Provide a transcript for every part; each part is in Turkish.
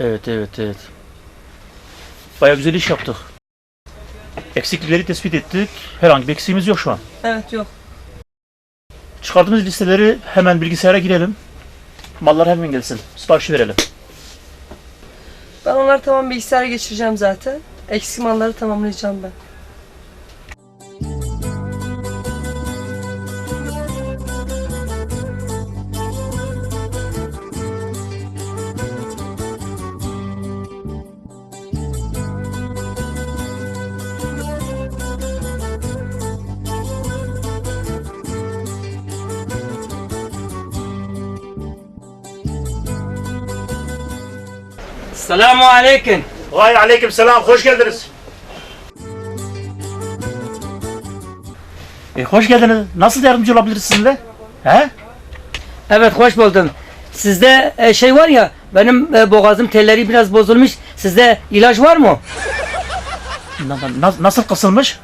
Evet evet evet. Baya güzel iş yaptık. Eksiklikleri tespit ettik. Herhangi bir eksiğimiz yok şu an. Evet yok. Çıkardığımız listeleri hemen bilgisayara girelim. Mallar hemen gelsin. Siparişi verelim. Ben onları tamam bilgisayara geçireceğim zaten. Eksik malları tamamlayacağım ben. Selamun aleyküm. Vay aleyküm selam. Hoş geldiniz. E, hoş geldiniz. Nasıl yardımcı olabiliriz sizinle? He? Evet hoş buldum. Sizde e, şey var ya benim e, boğazım telleri biraz bozulmuş. Sizde ilaç var mı? Na- na- nasıl kısılmış?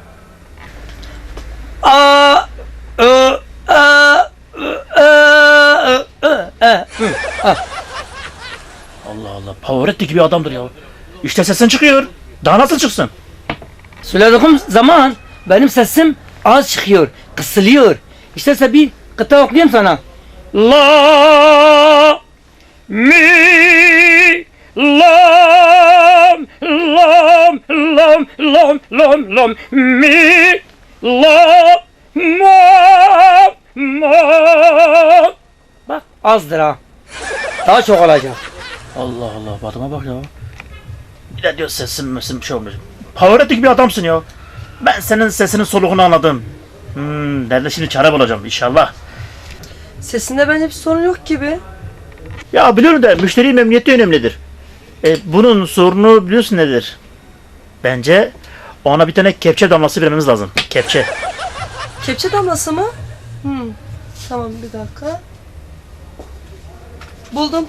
Aa, e, e, e, e, e, e, hı, ah. Allah Allah. Pavarotti gibi adamdır ya. İşte sesin çıkıyor. Daha nasıl çıksın? Söylediğim zaman benim sesim az çıkıyor, kısılıyor. İşte bir kıta okuyayım sana. La mi lam lam lam lam lam lam mi la ma ma Bak azdır ha. Daha çok olacak. Allah Allah. Bu adama bak ya. Bir de diyor sesin mesin bir şey olmuş. Pavarotti gibi adamsın ya. Ben senin sesinin soluğunu anladım. Hmm, nerede şimdi çare bulacağım inşallah. Sesinde bence bir sorun yok gibi. Ya biliyorum da müşteri memnuniyeti önemlidir. E, bunun sorunu biliyorsun nedir? Bence ona bir tane kepçe damlası vermemiz lazım. Kepçe. Kepçe damlası mı? Hmm. Tamam bir dakika. Buldum.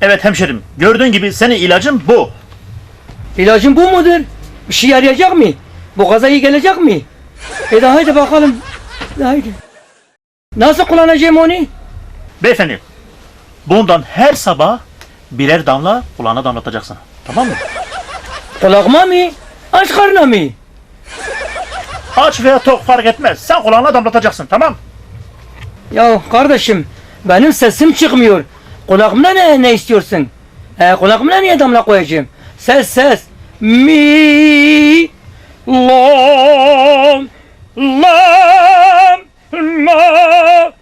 Evet hemşerim. Gördüğün gibi senin ilacın bu. İlacın bu mudur? Bir şey yarayacak mı? Boğaza iyi gelecek mi? E de haydi bakalım. Haydi. Nasıl kullanacağım onu? Beyefendi. Bundan her sabah birer damla kulağına damlatacaksın. Tamam mı? Kulağıma mı? Aç karnına mı? Aç veya tok fark etmez. Sen kulağına damlatacaksın tamam Ya kardeşim benim sesim çıkmıyor. Kulağımda ne, ne istiyorsun? E, kulağımda niye damla koyacağım? Ses ses. Mi lam lam ma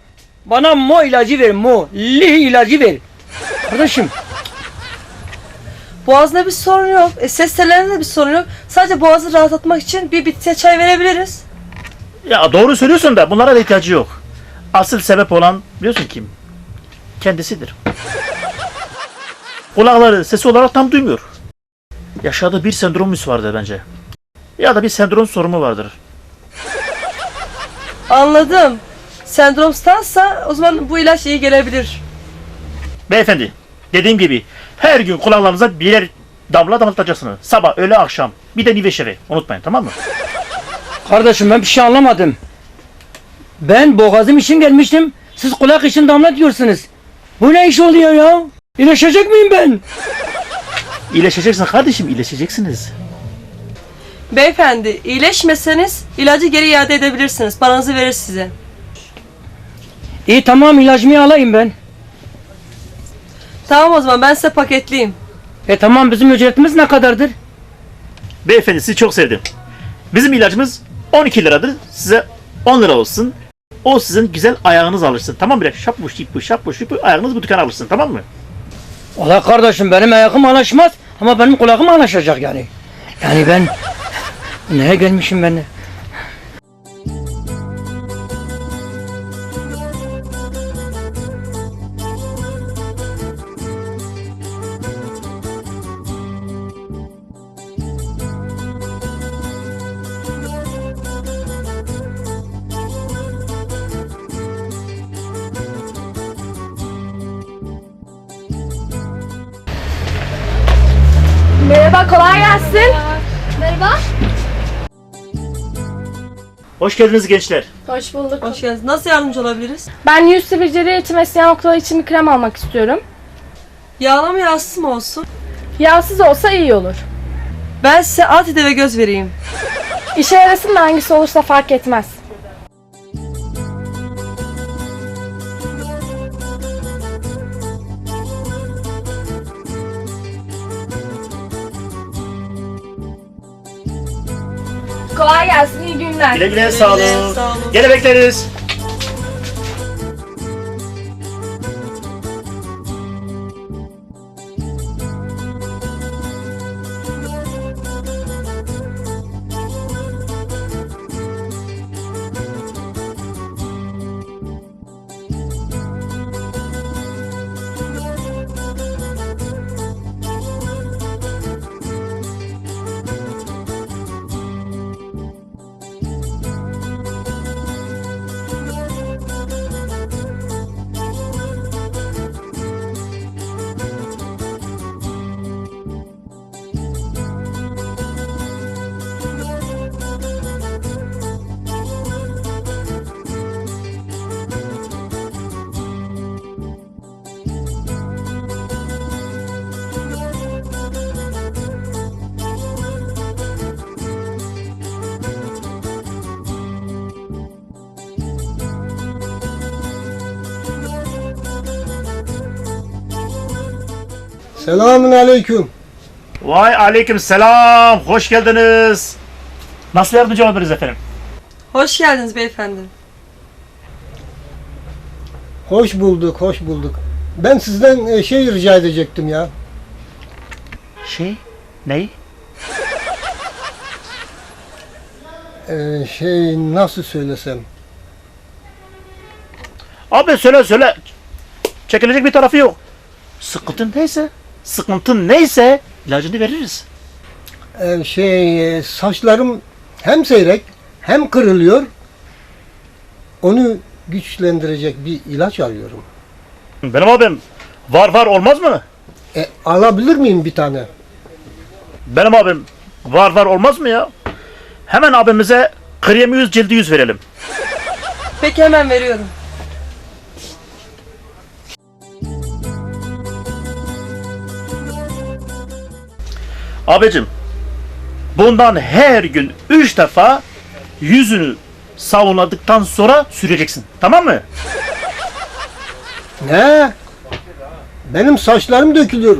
Bana mo ilacı ver mo. Li ilacı ver. Kardeşim Boğazında bir sorun yok. E, ses tellerinde de bir sorun yok. Sadece boğazı rahatlatmak için bir bitkiye çay verebiliriz. Ya doğru söylüyorsun da bunlara da ihtiyacı yok. Asıl sebep olan biliyorsun kim? Kendisidir. Kulakları sesi olarak tam duymuyor. Yaşadığı bir sendromus vardır bence. Ya da bir sendrom sorunu vardır. Anladım. Sendrom stansa o zaman bu ilaç iyi gelebilir. Beyefendi, dediğim gibi her gün kulaklarınıza birer damla damlatacaksınız. Sabah, öğle, akşam. Bir de niveşeri. Unutmayın tamam mı? Kardeşim ben bir şey anlamadım. Ben boğazım için gelmiştim. Siz kulak için damla diyorsunuz. Bu ne iş oluyor ya? İyileşecek miyim ben? İyileşeceksin kardeşim, iyileşeceksiniz. Beyefendi iyileşmeseniz ilacı geri iade edebilirsiniz. Paranızı verir size. İyi tamam ilacımı alayım ben. Tamam o zaman ben size paketleyeyim. E tamam bizim ücretimiz ne kadardır? Beyefendi sizi çok sevdim. Bizim ilacımız 12 liradır. Size 10 lira olsun. O sizin güzel ayağınız alışsın. Tamam mı? Böyle şapbuş şipbuş şapbuş şipbuş ayağınız bu dükkana alışsın. Tamam mı? Valla kardeşim benim ayakım alışmaz ama benim kulağım alışacak yani. Yani ben neye gelmişim ben? Kolay gelsin. Merhaba. Hoş geldiniz gençler. Hoş bulduk. Hoş geldiniz. Nasıl yardımcı olabiliriz? Ben yüz sivilceleri için ve siyah noktalar için bir krem almak istiyorum. Yağlama yağsız mı olsun? Yağsız olsa iyi olur. Ben size Atide ve göz vereyim. İşe yarasın da hangisi olursa fark etmez. Güle güle sağ olun. Gene bekleriz. Selamun aleyküm. Vay aleyküm selam. Hoş geldiniz. Nasıl yardımcı olabiliriz efendim? Hoş geldiniz beyefendi. Hoş bulduk, hoş bulduk. Ben sizden e, şey rica edecektim ya. Şey? Ney? E, şey nasıl söylesem. Abi söyle söyle. Çekilecek bir tarafı yok. Sıkıntın neyse, sıkıntın neyse ilacını veririz. E, şey e, saçlarım hem seyrek hem kırılıyor. Onu güçlendirecek bir ilaç arıyorum. Benim abim var var olmaz mı? E, alabilir miyim bir tane? Benim abim var var olmaz mı ya? Hemen abimize krem yüz cildi yüz verelim. Peki hemen veriyorum. Abicim bundan her gün üç defa yüzünü savunladıktan sonra süreceksin. Tamam mı? Ne? Benim saçlarım dökülüyor.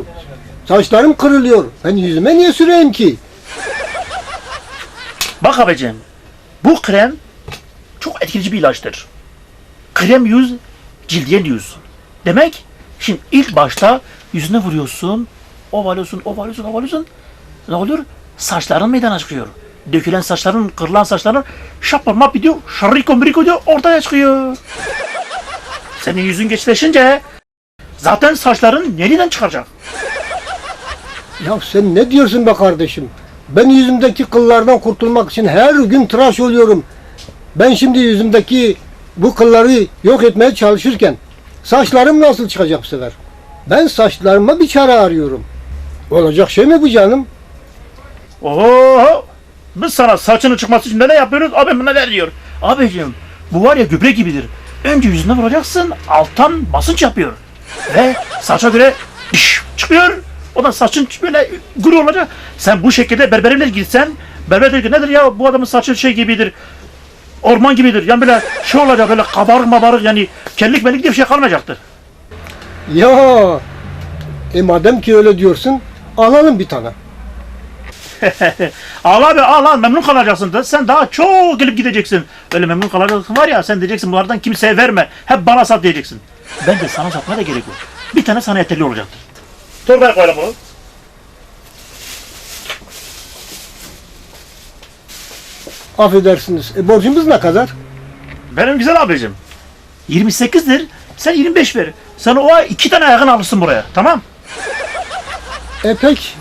Saçlarım kırılıyor. Ben yüzüme niye süreyim ki? Bak abicim bu krem çok etkileyici bir ilaçtır. Krem yüz, cildiyen yüz. Demek şimdi ilk başta yüzüne vuruyorsun, ovalıyorsun, ovalıyorsun, ovalıyorsun. Ne oluyor? Saçların meydana çıkıyor. Dökülen saçların, kırılan saçların şapır map gidiyor, şarriko miriko diyor, ortaya çıkıyor. Senin yüzün geçleşince zaten saçların yeniden çıkacak. Ya sen ne diyorsun be kardeşim? Ben yüzümdeki kıllardan kurtulmak için her gün tıraş oluyorum. Ben şimdi yüzümdeki bu kılları yok etmeye çalışırken saçlarım nasıl çıkacak bu sefer? Ben saçlarıma bir çare arıyorum. Olacak şey mi bu canım? Oho! Biz sana saçının çıkması için ne yapıyoruz? Abim ne diyor? Abicim bu var ya gübre gibidir. Önce yüzüne vuracaksın, alttan basınç yapıyor. Ve saça göre piş, çıkıyor. O da saçın böyle guru olacak. Sen bu şekilde berbere gitsen, berber der ki nedir ya bu adamın saçı şey gibidir. Orman gibidir. Yani böyle şey olacak böyle kabarık mabarık yani kellik melik diye bir şey kalmayacaktır. Ya e madem ki öyle diyorsun alalım bir tane. Al abi al al memnun kalacaksın da sen daha çok gelip gideceksin. Öyle memnun kalacaksın var ya sen diyeceksin bunlardan kimseye verme. Hep bana sat diyeceksin. Ben de sana satmaya da gerek yok. Bir tane sana yeterli olacaktır. Torbaya koyalım bunu. Affedersiniz. E, borcumuz ne kadar? Benim güzel abicim. 28'dir. Sen 25 ver. Sen o ay iki tane ayağını alırsın buraya. Tamam? E pek.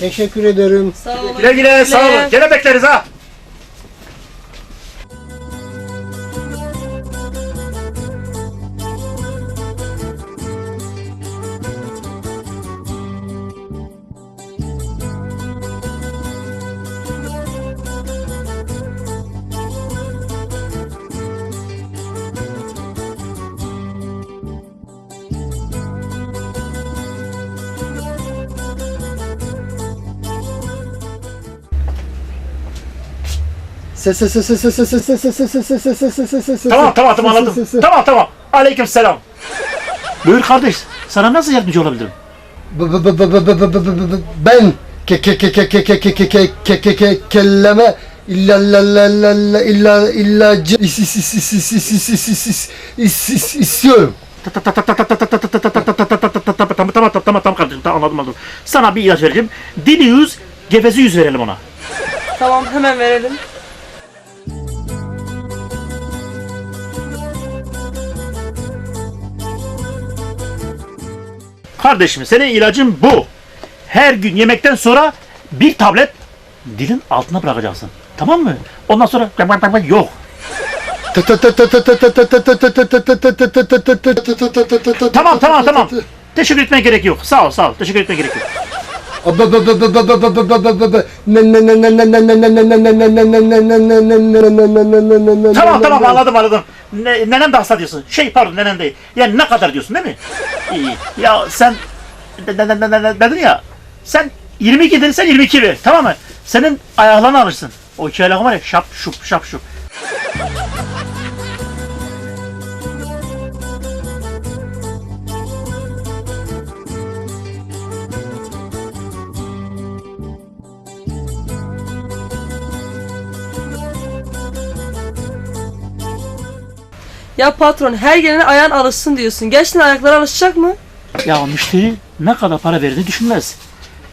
Teşekkür ederim. Sağ olun. Güle güle sağ olun. Gene bekleriz ha. Ses ses ses ses ses ses ses ses ses ses ses ses ses ses ses ses Tamam tamam tamam anladım. Tamam tamam. Aleyküm selam. Buyur kardeş. Sana nasıl yardımcı olabilirim? Ben ke ke ke ke ke ke ke ke ke ke ke ke kelleme illa la la la la illa illa is is is istiyorum. Tamam tamam tamam tamam kardeşim tamam anladım anladım. Sana bir ilaç vereceğim. Dili yüz, gevezi yüz verelim ona. Tamam hemen verelim. Kardeşim senin ilacın bu. Her gün yemekten sonra bir tablet dilin altına bırakacaksın. Tamam mı? Ondan sonra yok. Tamam tamam tamam. Teşekkür etmeye gerek yok. Sağ ol sağ ol. Teşekkür etmeye gerek yok. Tamam tamam anladım anladım. Ne, nenem de hasta diyorsun. Şey pardon nenem değil. Yani ne kadar diyorsun değil mi? İyi. Ya sen de- de- de- de- de- dedin ya. Sen 22 dedin sen 22 ver. Tamam mı? Senin ayaklarını alırsın. O iki ayakın var ya şap şup şap şup. Ya patron her gelene ayağın alışsın diyorsun. Gerçekten ayakları alışacak mı? Ya müşteri ne kadar para verdiğini düşünmez.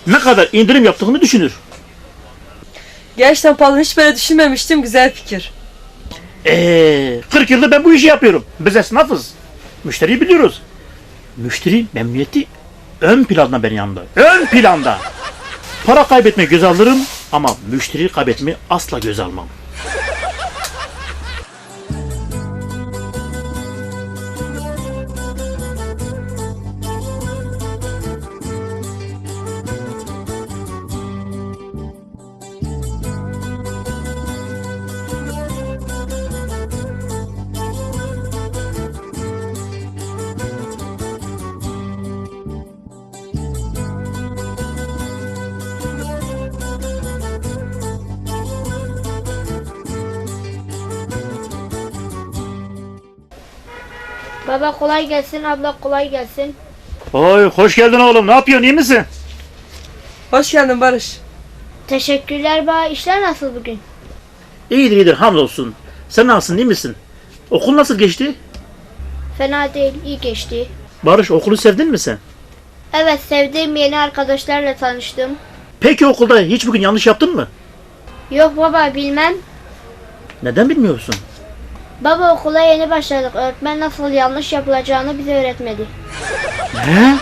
Ne kadar indirim yaptığını düşünür. Gerçekten patron hiç böyle düşünmemiştim. Güzel fikir. Eee 40 yıldır ben bu işi yapıyorum. Biz esnafız. Müşteriyi biliyoruz. Müşteri memnuniyeti ön planda benim yanımda. Ön planda. Para kaybetmeyi göz alırım ama müşteri kaybetmeyi asla göz almam. Baba kolay gelsin, abla kolay gelsin. Oy hoş geldin oğlum. Ne yapıyorsun? iyi misin? Hoş geldin Barış. Teşekkürler baba. İşler nasıl bugün? İyidir iyidir hamdolsun. Sen nasılsın? iyi misin? Okul nasıl geçti? Fena değil, iyi geçti. Barış okulu sevdin mi sen? Evet, sevdiğim yeni arkadaşlarla tanıştım. Peki okulda hiç bugün yanlış yaptın mı? Yok baba, bilmem. Neden bilmiyorsun? Baba okula yeni başladık. Öğretmen nasıl yanlış yapılacağını bize öğretmedi. Ne?